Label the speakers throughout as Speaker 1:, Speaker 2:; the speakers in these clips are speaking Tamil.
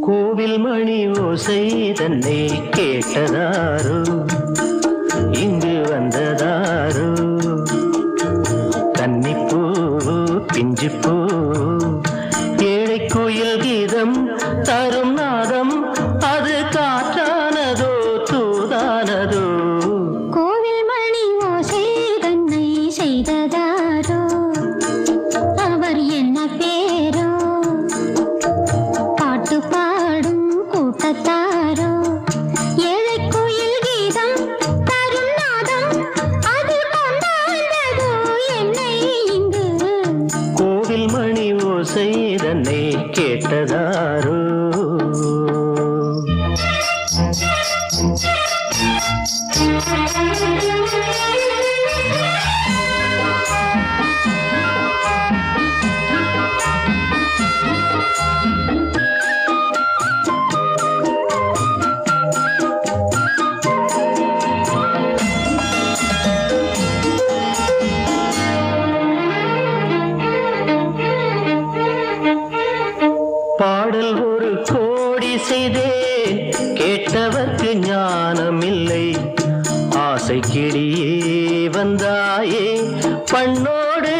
Speaker 1: கோவில் மணி ஓசை தன்னை கேட்டதா? பண்ணோடு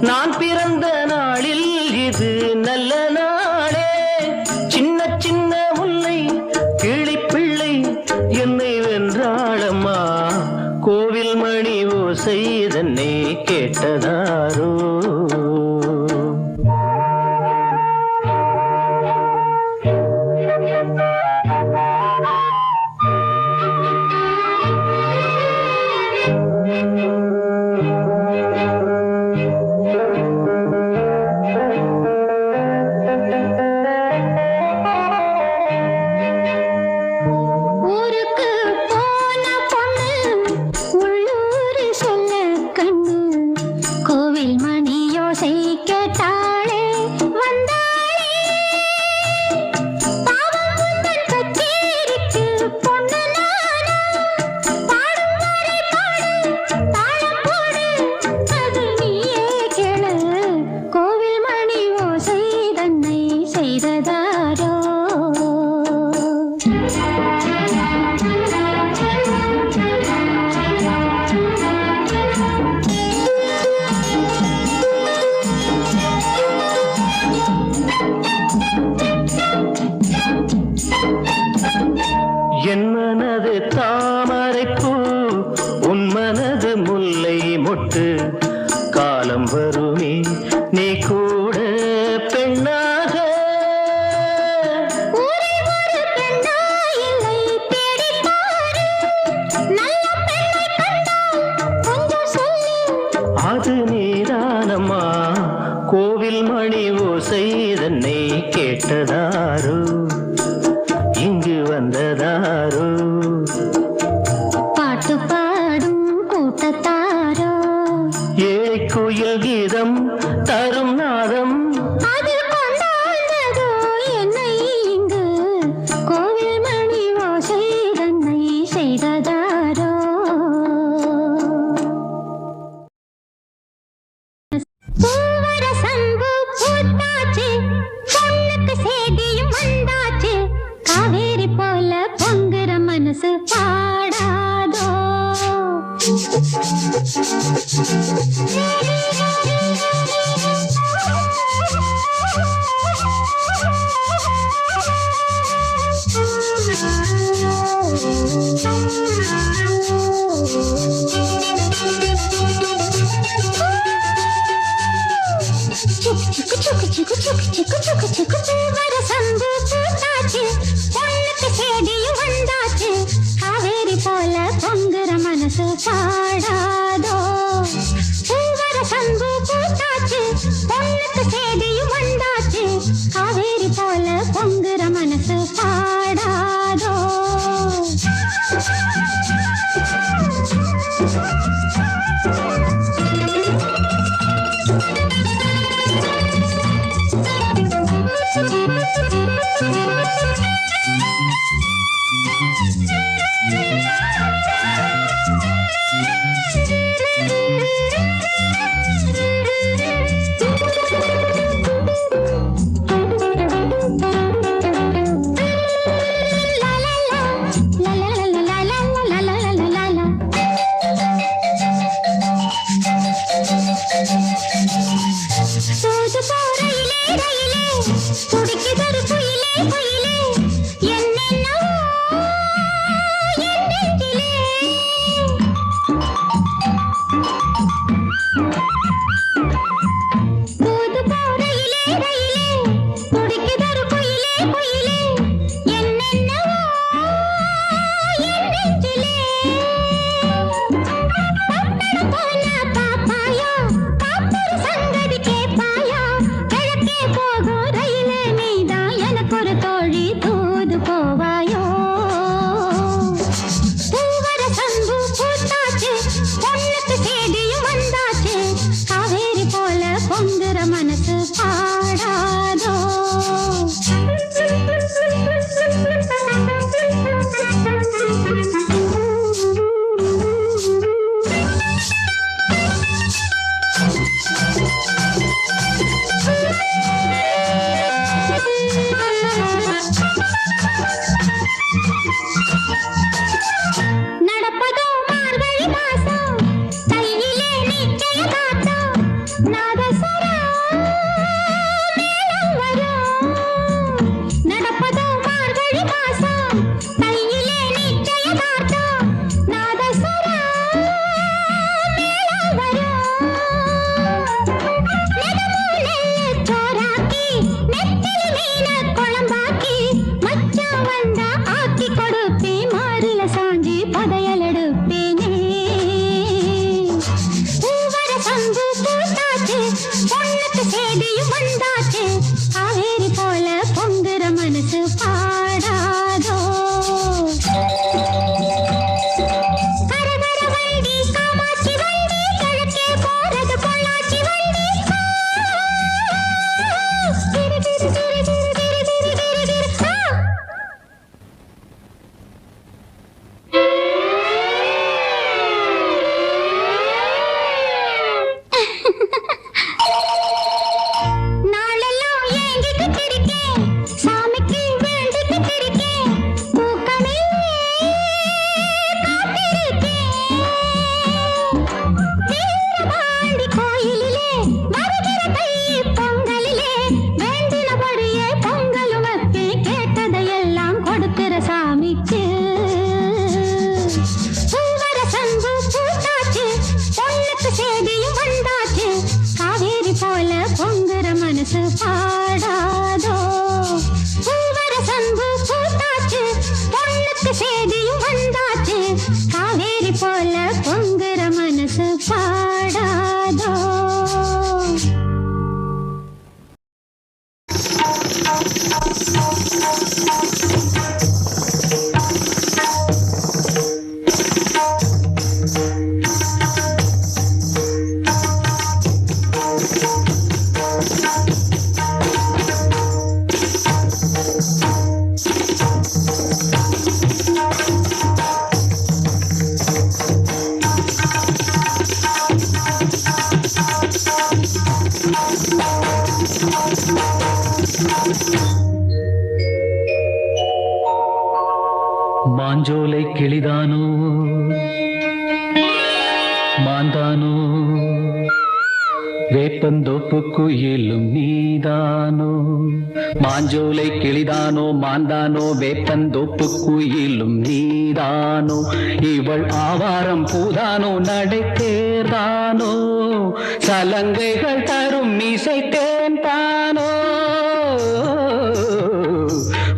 Speaker 1: நான்
Speaker 2: பிற chicka chicka chicka Thank you.
Speaker 3: மாஞ்சோலை கிளிதானோ மாந்தானோ வேப்பன் தோப்பு குயிலும் நீதானோ இவள் ஆவாரம் பூதானோ நடை தேர்தானோ சலங்கைகள் தரும் இசை தேன். தானோ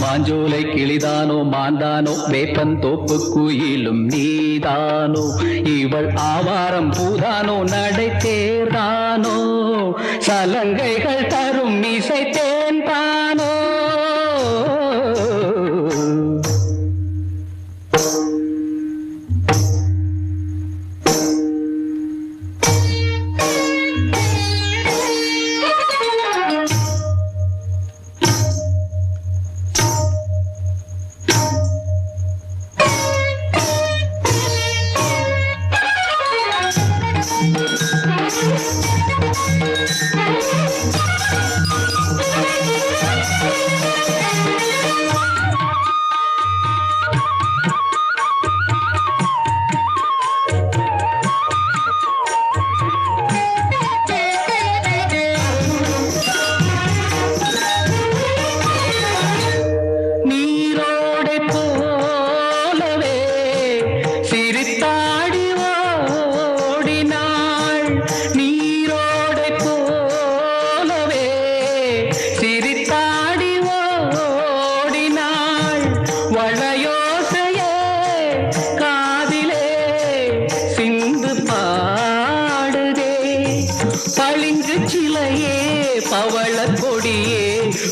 Speaker 3: மாஞ்சோலை கிளிதானோ மாந்தானோ வேப்பன் தோப்பு குயிலும் நீதானோ இவள் ஆவாரம் பூதானோ நடை சலங்கைகள் சிந்து பாடுதே பளிங்கு சிலையே பவள கொடியே.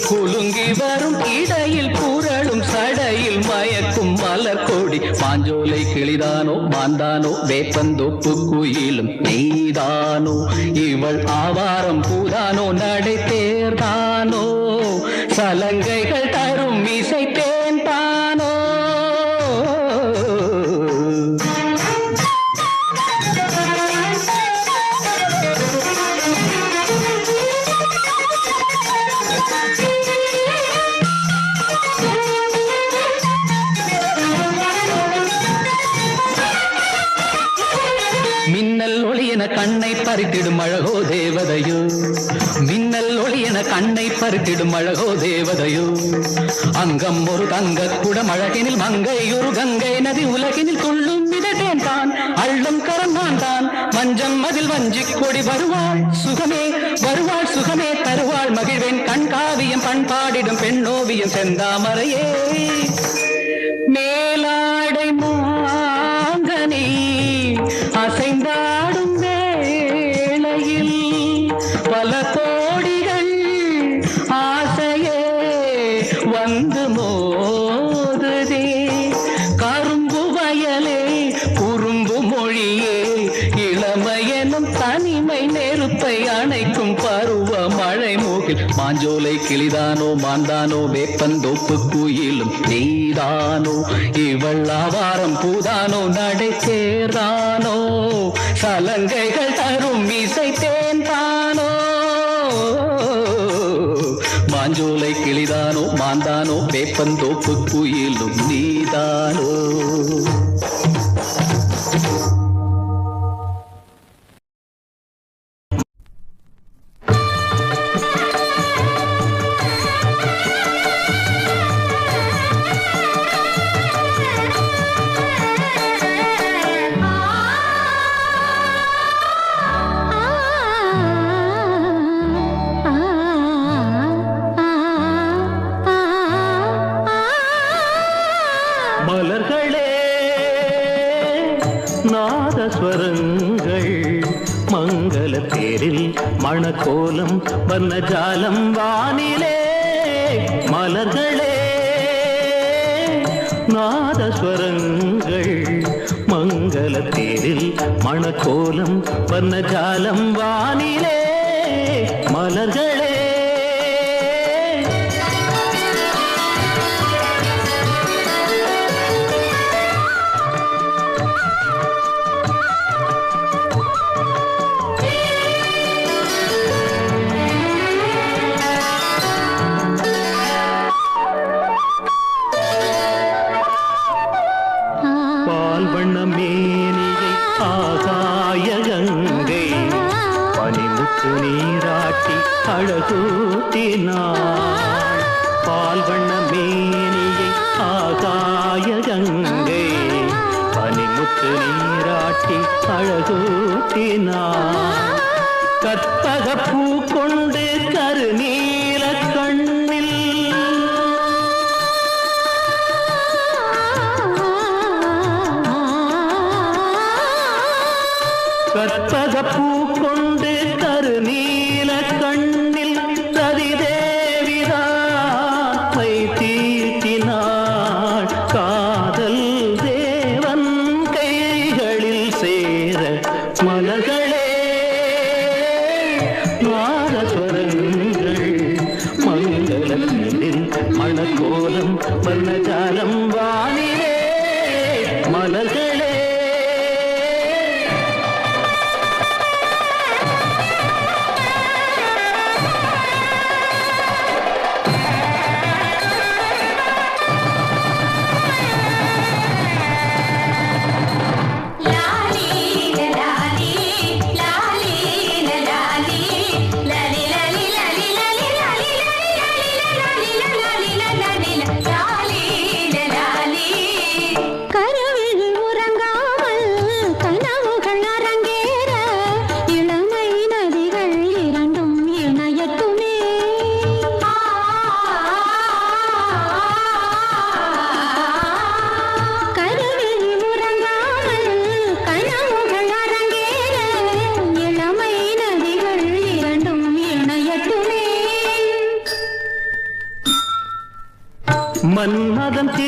Speaker 3: குலுங்கி வரும் இடையில் புரளும் சடையில் மயக்கும் மலக்கொடி பாஞ்சோலை கிளிதானோ மாந்தானோ வேப்பந்தோப்பு குயிலும் நெய்தானோ. இவள் ஆவாரம் பூதானோ நடை தேர்தான் பறித்திடும் அழகோ தேவதையோ. மின்னல் ஒளி என கண்ணை பறித்திடும் அழகோ தேவதையோ. அங்கம் ஒரு தங்க குடம் அழகினில் மங்கை ஒரு கங்கை நதி உலகினில் கொள்ளும் மிதட்டேன் தான். அள்ளும் கரம் நான் தான். மஞ்சம் அதில் வஞ்சி கொடி வருவாள் சுகமே வருவாள் சுகமே. தருவாள் மகிழ்வேன் கண் காவியம் பண்பாடிடும் பெண்ணோவியம் செந்தாமரையே. மாந்தானோ குயிலும் நீதானோ? இவள் ஆவாரம் பூதானோ? நடை தேர்தானோ சலங்கைகள் தரும் இசை தேன்தானோ? மாஞ்சோலை கிளிதானோ? மாந்தானோ? வேப்பந்தோப்பு குயிலும் நீதானோ?
Speaker 1: கோலம் வர்ணஜாலம் வானிலே மலர்களே. நாதஸ்வரங்கள் மங்கள தேரில் மணக்கோலம் வர்ணஜாலம் வானிலே மலர்கள். பனிமுத்து நீராட்டி அழகூட்டினாள். பால் மேனியை ஆகாய கங்கை. பனிமுத்து நீராட்டி அழகூட்டினாள். கற்பக பூ கொண்டு கருநீல மன்மதன் திருக்கோயில்